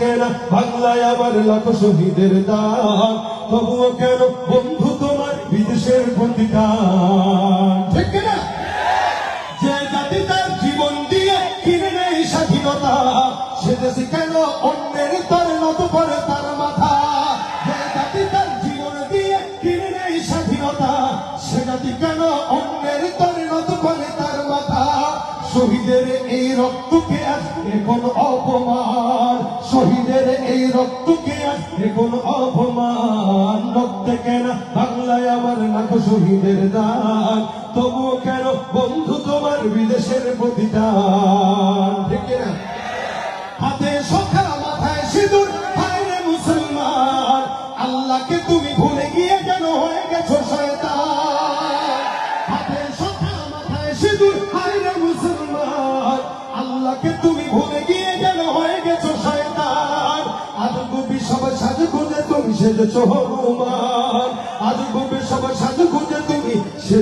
কেন বাংলায় আবার লাখ শহীদের দান। তবুও কেন বন্ধু তোমার বিদেশের প্রতিদান ঠিক না যে জাতি তার জীবন দিয়ে কিনে নেই স্বাধীনতা, সে দেশে কেন অন্যের তর নত করে তার মাথা? যে জাতি তার জীবন দিয়ে কিনে নেই স্বাধীনতা, সে জাতি কেন অন্যের তর নত করে তার মাথা? শহীদের এই রক্তকে আজ এখন লাখ শহীদের দান। তবুও কেন বন্ধু তোমার বিদেশের প্রতিদান। ঠিক না? হাতে সখা, মাথায় সিঁদুর হায় মুসলমান। আল্লাহকে তুমি ভুলে গিয়ে যেন হয়ে গেছো শয়তান। হাতে তুমি ভুলে গিয়ে সাজ তুমি সেজেছো হনুমান।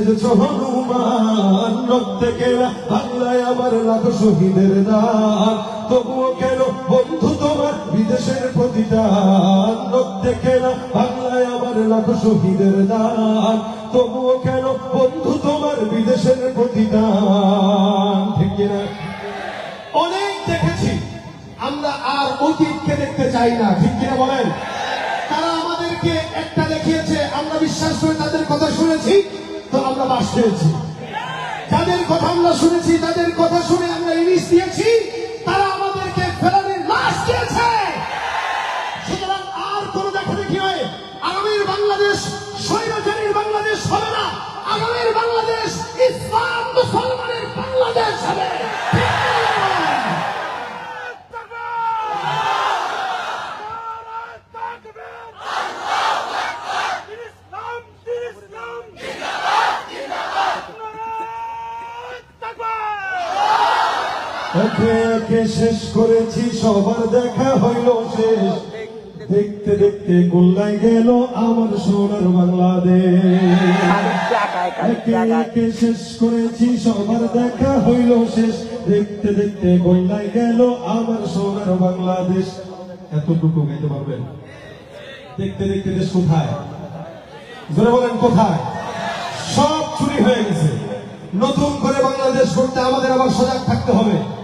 হনুমান রক্তে কেনা বাংলায় আমার লাখ শহীদের দান। তবুও কেন বন্ধু তোমার বিদেশের প্রতিদান? রক্তে কেনা বাংলায় আমার লাখ শহীদের দান। তবুও কেন বন্ধু তোমার বিদেশের প্রতিদান? ঠিক কিনা? অনেক দেখেছি। আমরা আর অতীতকে দেখতে চাই না। ঠিক কিনা বলেন? তারা আমাদেরকে একটা দেখিয়েছে, আমরা বিশ্বাস করে তাদের কথা শুনেছি। আমরা বাস খেয়েছি যাদের কথা আমরা শুনেছি, তাদের কথা শুনে আমরা ইলিশ দিয়েছি, তারা আমাদেরকে ফেরানের লাশ দিয়েছে। সুতরাং আর কোনো দেখা দেখি হয় আগামীর বাংলাদেশ, স্বৈরাচারীর বাংলাদেশ হবে না। আগামীর বাংলাদেশ ইসলাম মুসলমানের বাংলাদেশ হবে। শেষ করেছি সবার দেখা হইল শেষ। দেখতে দেখতে গোল্লাই গেল আমার সোনার বাংলাদেশ। শেষ করেছি সবার দেখা হইল শেষ। দেখতে দেখতে গোল্লাই গেল আমার সোনার বাংলাদেশ। এতটুকু গাইতে পারবেন? দেখতে দেখতে দেশ কোথায়? ধরে বলেন কোথায়? সব চুরি হয়ে গেছে। নতুন করে বাংলাদেশ করতে আমাদের আবার সজাগ থাকতে হবে।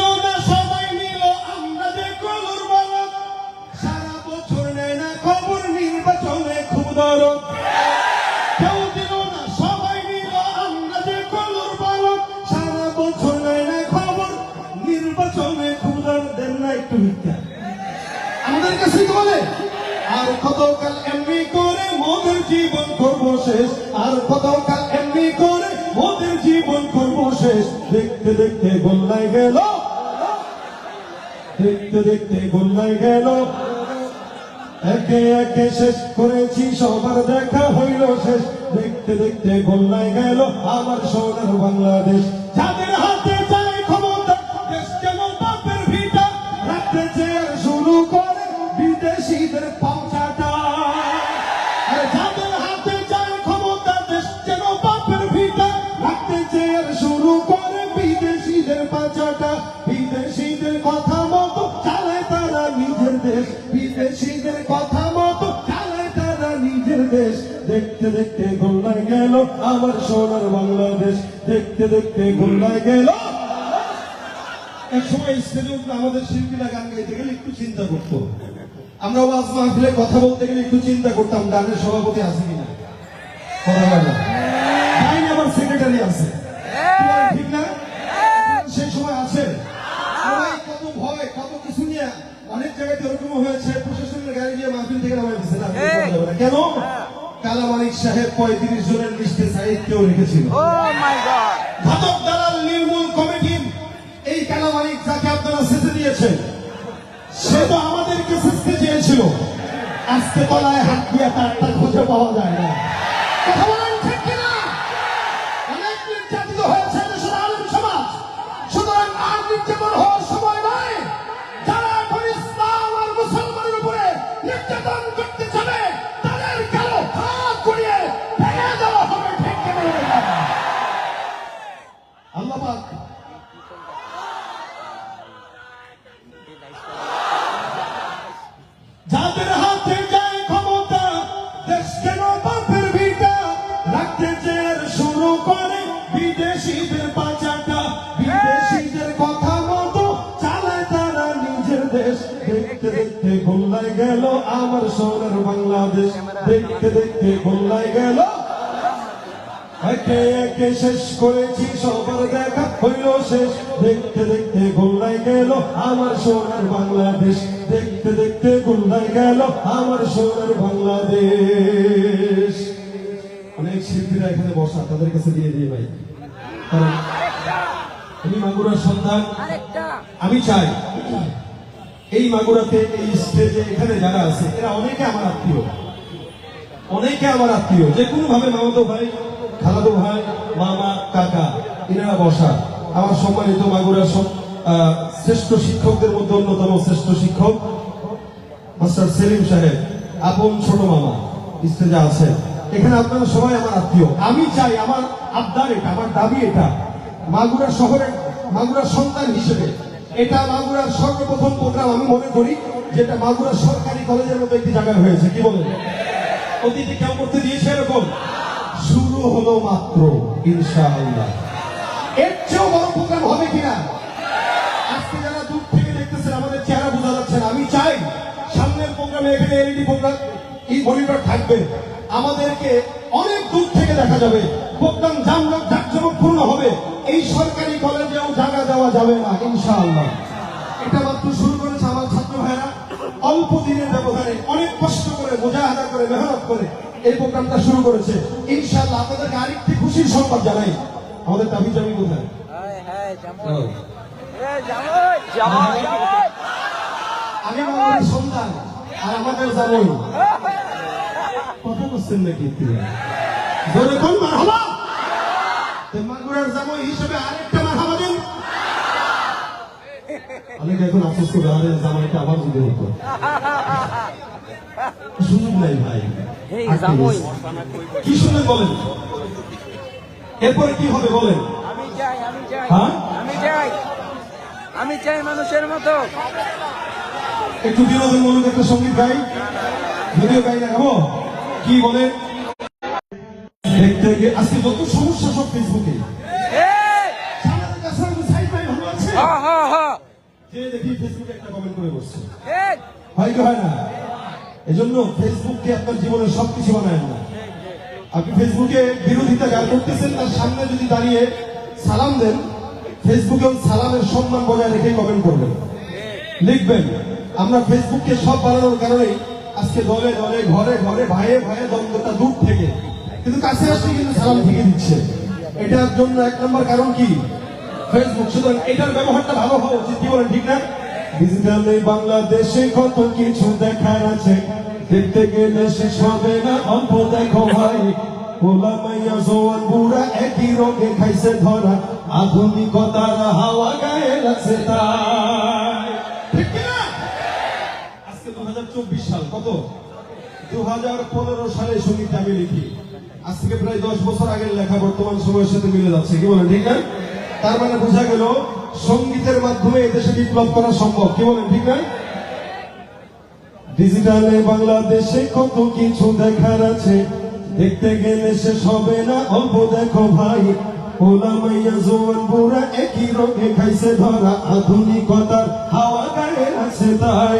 কতকাল এমনি করে মোদের জীবন করব শেষ? আর কতকাল এমনি করে মোদের জীবন করব শেষ? দেখতে দেখতে গোল্লাই গেল। দেখতে দেখতে গোল্লাই গেল। একে একে শেষ করেছি, সবার দেখা হইল শেষ। দেখতে দেখতে গোল্লাই গেল আমার সোনার বাংলাদেশ। যাদের হাতে চাই ক্ষমতা, দেশ যেন বাপের ভিটা? রাখতে চেয়ে শুরু করে বিদেশিদের পাউচাটা দেখতে গোল্লায় গেল আমার সোনার বাংলাদেশ দেখতে দেখতে গোল্লায় গেল। এক সময় স্টেজে আমাদের শিল্পীরা গান গাইতে গেলে একটু চিন্তা করতো। আমরা ওয়াজ মাহফিলে কথা বলতে গেলে একটু চিন্তা করতাম গানের সভাপতি আছে কিনা। কথা কালামানিক সাহেব পঁয়ত্রিশ জনের লিস্টে সাহিত্যও রেখেছিল। ঘাতক দালাল নির্মূল কমিটি এই কালামানিক যাকে আপনারা দিয়েছেন সে তো আমাদেরকে সেচতে চেয়েছিল আজকে তলায় হাত দিয়ে তার খুঁজে পাওয়া যায় না। কথা বলেন ঠিক কিনা? অনেক নির্যাতিত হয়েছে দেশের আলেম সমাজ। সুতরাং আর নির্যাতন হওয়ার সময় পারে আমার সোনার বাংলাদেশ। দেখতে দেখতে ভুল্লাই দেখা, হইল শেষ। দেখতে দেখতে গোল্লাই গেল আমার সোনার বাংলাদেশ। দেখতে দেখতে গোল্লাই গেল আমার সোনার বাংলাদেশ। অনেক শিল্পীরা এখানে বসা তাদের কাছে দিয়ে দিয়ে ভাই। কারণ আমি মাগুরার সন্ধান আমি চাই এই মাগুরাতে এই স্টেজে এখানে যারা আছে এরা অনেকে আমার আত্মীয়। অনেকে আমার আত্মীয়। যে কোনো ভাবে মামাতো ভাই খালাতো ভাই মামা কাকা এনারা বসা। আমার সম্মানিত মাগুরার শ্রেষ্ঠ শিক্ষকদের মধ্যে অন্যতম শ্রেষ্ঠ শিক্ষক মাস্টার সেলিম সাহেব। আপন ছোট মামা স্টেজে আছে। এখানে আপনারা সবাই আমার আত্মীয়। আমি চাই আমার আবদার এটা, আমার দাবি এটা। মাগুরা শহরের মাগুরার সন্তান হিসেবে। এটা মাগুরার সর্বপ্রথম প্রোগ্রাম আমি মনে করি, যেটা মাগুরা সরকারি কলেজের মতো একটি জায়গায় হয়েছে। কি বলেন? অতীতে কেউ করতে দিয়েছে এরকম? শুরু হলো মাত্র, ইনশাআল্লাহ। এর চেয়েও বড় প্রোগ্রাম হবে কিনা? আজকে যারা দূর থেকে দেখতেছেন, আমাদের চেহারা বোঝা যাচ্ছে না। আমি চাই সামনের প্রোগ্রামে এখানে এলইডি প্রোগ্রাম, এই মনিটর থাকবে। আমাদেরকে অনেক দূর থেকে দেখা যাবে। প্রোগ্রাম জামজক জাকজমকপূর্ণ হবে। এই সরকারি কলেজেও জায়গা দেওয়া যাবে না ইনশাআল্লাহ। এটা মাত্র শুরু করেছে আমার ছাত্র ভাইরা। অল্প দিনের ব্যবধানে অনেক কষ্ট করে মোজাহাদা করে মেহনত করে এই প্রোগ্রামটা শুরু করেছে। ইনশাআল্লাহ আপনাদেরকে আরেকটি খুশির সংবাদ জানাই। আমাদের দাবি জামি কোথায়? হ্যাঁ হ্যাঁ আমি আমাদের সন্তান আর আমাদের জামাই। কথা বলছেন নাকি জোরে কোন মারহাবা! মাগুরার জামাই হিসেবে আরেকটা মারহাবা দেন। অনেকে এখন আফসোস করে আরে জামাইটা আবার যদি হতো। সুযোগ নাই ভাই। এই আটকে জামাই গেছে। কি শুনলেন বলেন? এরপরে কি হবে বলেন? আমি চাই আমি হ্যাঁ? আমি চাই আমি চাই মানুষের মতো। একটু বিনোদনমূলক একটা সংগীত গাই। ভিডিও গাই দেখাবো কি বলে? দেখতে গিয়ে আজকে যত সমস্যা সব ফেসবুকে যে দেখি ফেসবুকে একটা কমেন্ট করে বসছে। হয় কি হয় না? এজন্য ফেসবুককে আপনার জীবনের সবকিছু বানায় না আপনি ফেসবুকে বিরোধিতা যার করতেছেন তার সামনে যদি দাঁড়িয়ে সালাম দেন ফেসবুকেও সালামের সম্মান বজায় রেখে কমেন্ট করবেন। লিখবেন আমরা ফেসবুককে সব বানানোর কারণে আজকে দলে দলে, ঘরে ঘরে, ভাইয়ে ভাইয়ে দ্বন্দ্বটা দূর থেকে। কিন্তু কাছে আসলে কিন্তু সালাম থেকে দিচ্ছে। এটার জন্য এক নম্বর কারণ কি? ফেসবুক সুতরাং এটার ব্যবহারটা ভালো হওয়া উচিত, কি বলেন, ঠিক না? ডিজিটালে বাংলাদেশে কত কিছু দেখার আছে। দেখতে গেলে শেষ হবে না, অল্প দেখো ভাই। ওলা মাইয়া জোয়ান বুড়া একই রোগে খাইছে ধরা। আধুনিকতার হাওয়া গায়ে লাগছে তাই ঠিক কিনা? আজকে দু হাজার চব্বিশ সাল, কত? দু হাজার পনেরো সালে আমি লিখি। আজ থেকে প্রায় দশ বছর আগের লেখা, বর্তমান সময়ের সাথে মিলে যাচ্ছে। কি বলেন, ঠিক না? তার মানে বোঝা গেল, সঙ্গীতের মাধ্যমে এদেশে বিপ্লব করা সম্ভব। কি বলেন, ঠিক না? ডিজিটালে বাংলাদেশে কত কিছু দেখার আছে। দেখতে গেলে শেষ হবে না, অল্প দেখো ভাই। ওলা মাইয়া, জোয়ান বুড়া একই রোগে খাইছে ধরা। আধুনিকতার হাওয়া গায়ে আছে তাই।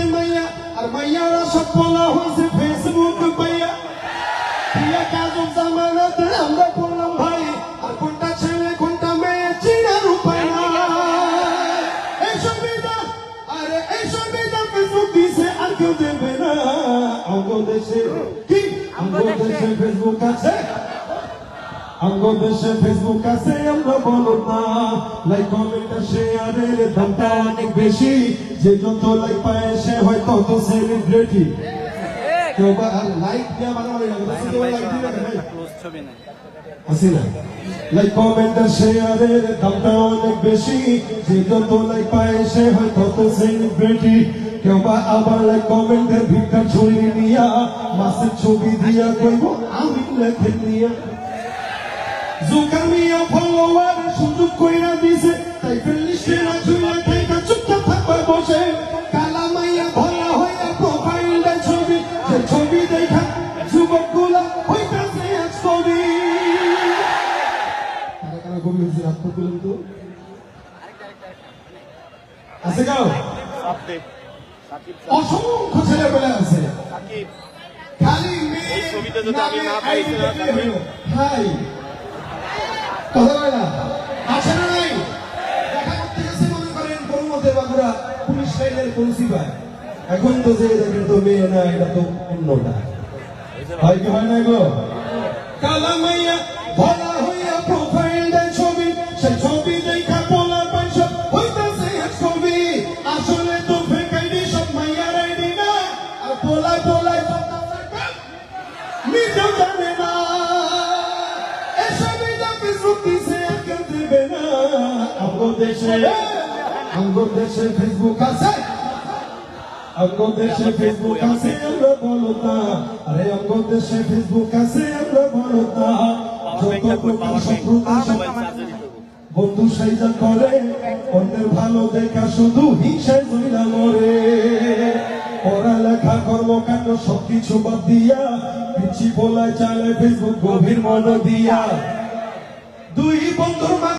আর মাইয়ারা সব বলা হয়েছে ফেসবুক পাইয়া প্রিয়া কাজল জামানাতে আমরা বললাম ভাই আর কোনটা ছেলে কোনটা মেয়ে চিনার উপায় নাই এই সুবিধা আরে এই সুবিধা ফেসবুক দিছে আর কেউ দেবে না আমগো দেশে কি আমগো দেশে ফেসবুক আছে আমগো দেশে ফেসবুক আছে আমরা বলো না লাইক কমেন্ট শেয়ারের দামটা অনেক বেশি যে যত লাইক পায় সে হয় তত সেলিব্রিটি কেউ বা লাইক দেওয়া বলছে কেউ লাইক দিবে না ভাই। আসি না? লাইক কমেন্ট আর শেয়ারের দামটা অনেক বেশি। যে যত লাইক পায় সে হয় তত সেলিব্রিটি কেউ বা আবার লাইক কমেন্টের ভিক্ষা ছড়ি নিয়া মাসের ছবি দিয়া কইব আমি লেখে নিয়া। জুকার মিয়া ফলোয়ার সুযোগ কইরা দিছে। তাই থাকবা বসে। কালা মাইয়া ভরা প্রোফাইলটা ছবি ছবি দেখা হইতাছে কারা কারা কবি হয়েছে? রাত করলেন তো। আছে গাও অসংখ্য ছেলেবেলা আছে। খালি মেয়ে ছবিতে যদি আমি না কথা বলে না। লাইনের পৌঁছি পায় এখন তো যে দেখেন তো মেয়ে না, এটা তো অন্যটা হয় কি হয় না গো? কালা মাইয়া ভরা হইয়া প্রোফাইল দেয় ছবি সেই ছবি দেখা পোলা পয়সা হইতাছে এক ছবি, আসলে তো ফেক আইডি সব মাইয়ার আইডি না। আর পোলায় পোলায় নিজেও জানে না। এসবই না ফেসবুক দিছে কেউ দেবে না? আমগো দেশে আমগো দেশে ফেসবুক আছে। আমগো দেশে ফেসবুক আছে আমরা বলো আরে আমগো দেশে ফেসবুক আছে আমরা বলো যত প্রকার শত্রুতা বন্ধু সাইজা করে অন্যের ভালো দেখা শুধু হিংসায় জইরা মরে। পড়ালেখা কর্মকাণ্ড সবকিছু বাদ দিয়া পিছি বলায় চালে ফেসবুক গভীর মন দিয়া। দুই বন্ধুর